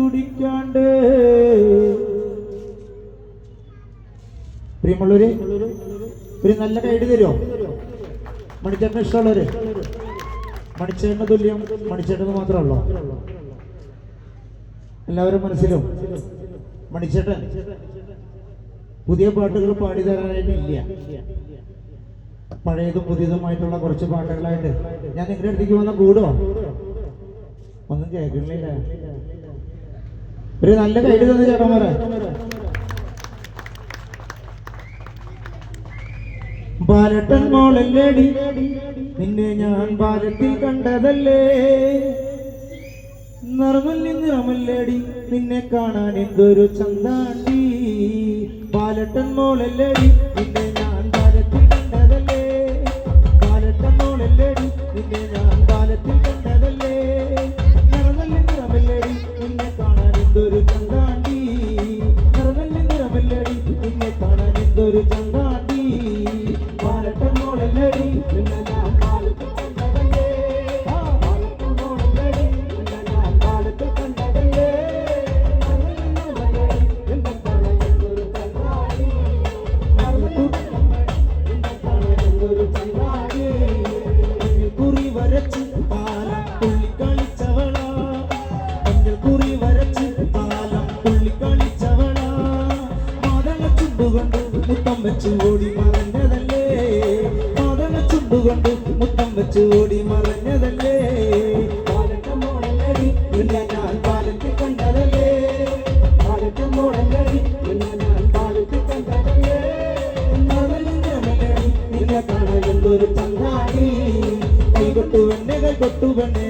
കുടിക്കാണ്ട്. പ്രിയമുള്ളവര് ഒരു നല്ല കൈഡ് തരുമോ? മണിച്ചേട്ടന് ഇഷ്ടമുള്ളവര്? മണിച്ചേട്ടന് തുല്യം മണിച്ചേട്ടന് മാത്രമല്ലോ എല്ലാവരും മനസ്സിലും മണിച്ചേട്ടൻ പുതിയ പാട്ടുകൾ പാടി തരാനായിട്ട് ഇല്ല. പഴയതും പുതിയതുമായിട്ടുള്ള കുറച്ച് പാട്ടുകളായിട്ട് ഞാൻ നിങ്ങളുടെ അടുത്തേക്ക് വന്ന കൂടുമോ ഒന്നും കേൾക്കുന്നില്ല. ഒരു നല്ല കൈഡ് തന്നെ ചേട്ടന്മാരെ ബാലട്ടൻ മോളല്ലേടി നിന്നെ ഞാൻ ബാലത്തിൽ കണ്ടതല്ലേ? നിറമല്ലി നിറമല്ലേടി നിന്നെ കാണാൻ എന്തൊരു ചന്താണ്ടി. ബാലട്ടൻ മോളല്ലേടി നിന്നെ ഞാൻ മുത്തം വെച്ച് ഓടി മറഞ്ഞതല്ലേ? മാതള ചുണ്ടുകൊണ്ട് മുത്തം വെച്ച് ഓടി മറഞ്ഞതല്ലേ? പാലത്തെ മോളല്ലടി നിന്നെ ഞാൻ കണ്ടതല്ലേ? കണ്ടതല്ലേ? കൈകൊട്ടു വെണ്ണകൾ കൊട്ടുവണ്ണേ കുറ്റുകളയിട്ട്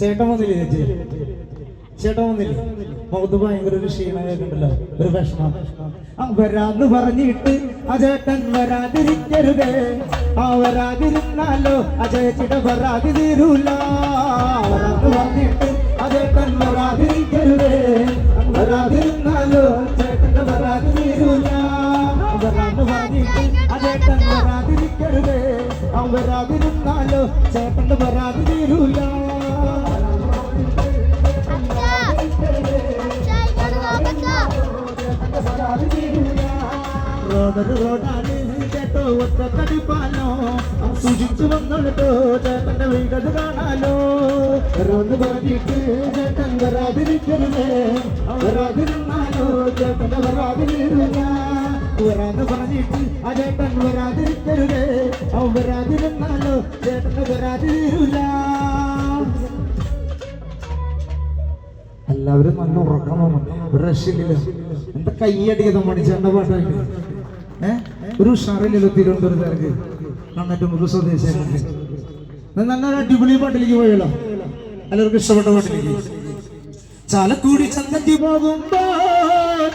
ചേട്ടൻ ഒരു ഒരു വരാന്ന് പറഞ്ഞിട്ട് അജേട്ടൻ വരാതിരിക്കരുതേ. ആ വരാതിരുന്നാലോ ആ വരാതി തീരൂല. വരാന്ന് പറഞ്ഞിട്ട് ചേട്ടന്റെ പരാതി തീരൂല. റോഡൊരു റോഡാണ് കേട്ടോ ഒറ്റക്കടി പാലോ. സൂക്ഷിച്ചു വന്നോട്ടോ ചേട്ടന്റെ വീടത് കാണാലോ. റോഡ് പറഞ്ഞിട്ട് ചേട്ടൻ വരാതിരിക്കരുതേ വരാതിരുന്നാലോ ചേട്ടന്റെ വരാതിരില്ല വരാന്ന് പറഞ്ഞിട്ട് ആ ചേട്ടൻ വരാതിരിക്കരുതേ. അവൻ വരാതിരുന്നാലോ ചേട്ടന് വരാതിരില്ല എല്ലാവരും നല്ല ഉറക്കമാണ് ഒരു രക്ഷയില്ലല്ലോ എന്താ കൈയടിക്കുന്ന മണിച്ചേണ്ട പാട്ടായിട്ട് ഏ? ഒരു ഉഷാറില്ലല്ലോ തിരുവനന്തപുരത്തേക്ക് നന്നായിട്ട് മുഖ നല്ലൊരു നല്ല അടിപൊളി പാട്ടിലേക്ക് പോയല്ലോ എല്ലാവർക്കും ഇഷ്ടപ്പെട്ട പാട്ടിലേക്ക്. ചാലക്കുടി ചന്ദി പോകുമ്പോ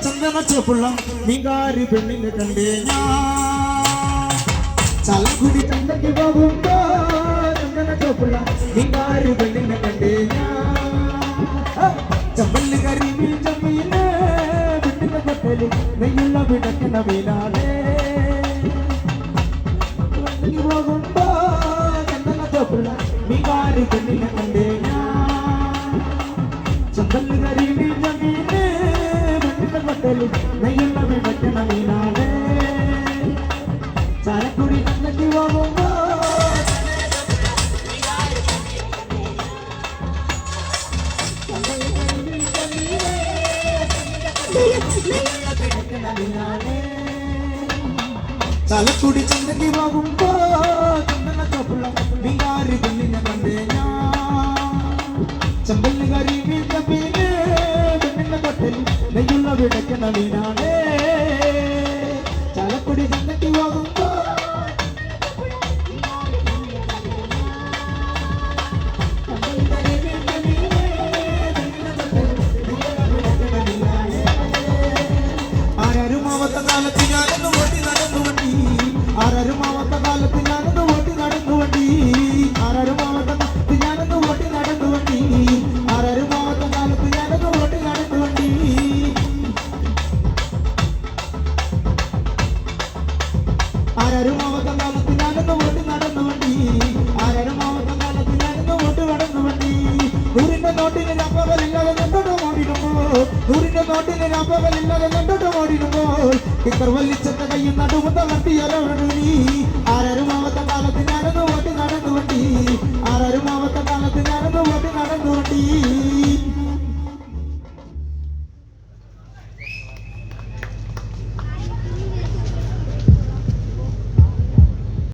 ചന്ദന ചോപ്പുള്ള മീകാരി പെണ്ണിനെ കണ്ടേ ഞാൻ. ചലകുടി ചന്തത്തി പോകുമ്പോ ചന്ദന ചോപ്പുള്ള പെണ്ണിനെ കണ്ടേ ഞാൻ. ചമ്പൽ കരിമീൻ ചമ്മീന് വിട്ടിന്റെ നെയ്യുള്ള വിടക്കിന മീനാണ് പോകുമ്പോ ചന്ദന ചോപ്പുള്ള മീകാരി പെണ്ണിനെ കണ്ടേ ഞാൻ ചമ്പൽ കരിമീൻ ചമ്മീന് വിട്ടിന്റെ കപ്പൽ നെയ്യുള്ള വിടക്കണ മീനാണ് ചാലക്കുടി ചന്തക്ക് പോകുമ്പോ തലക്കുടി ചന്തക്ക് പോകുമ്പോ ചന്ദന ചോപ്പുള്ള ബിഹാരി പെണ്ണിനെ കണ്ടേ ഞാൻ ചമ്പല്ലുകാരി പെണ്ണിന്റെ കൊട്ടൽ ഊരിന്റെ നാട്ടിലെ രാപ്പകലില്ലാതെ കണ്ടിട്ട് ഓടിടുമ്പോൾ കിക്കർ വലിച്ചെന്ന കയ്യും നടുവും തളർത്തിയാലോ നീ ആരരുമാവത്ത കാലത്ത് ഞാനൊന്ന് ഓട്ടി നടന്നു വണ്ടി ആരരുമ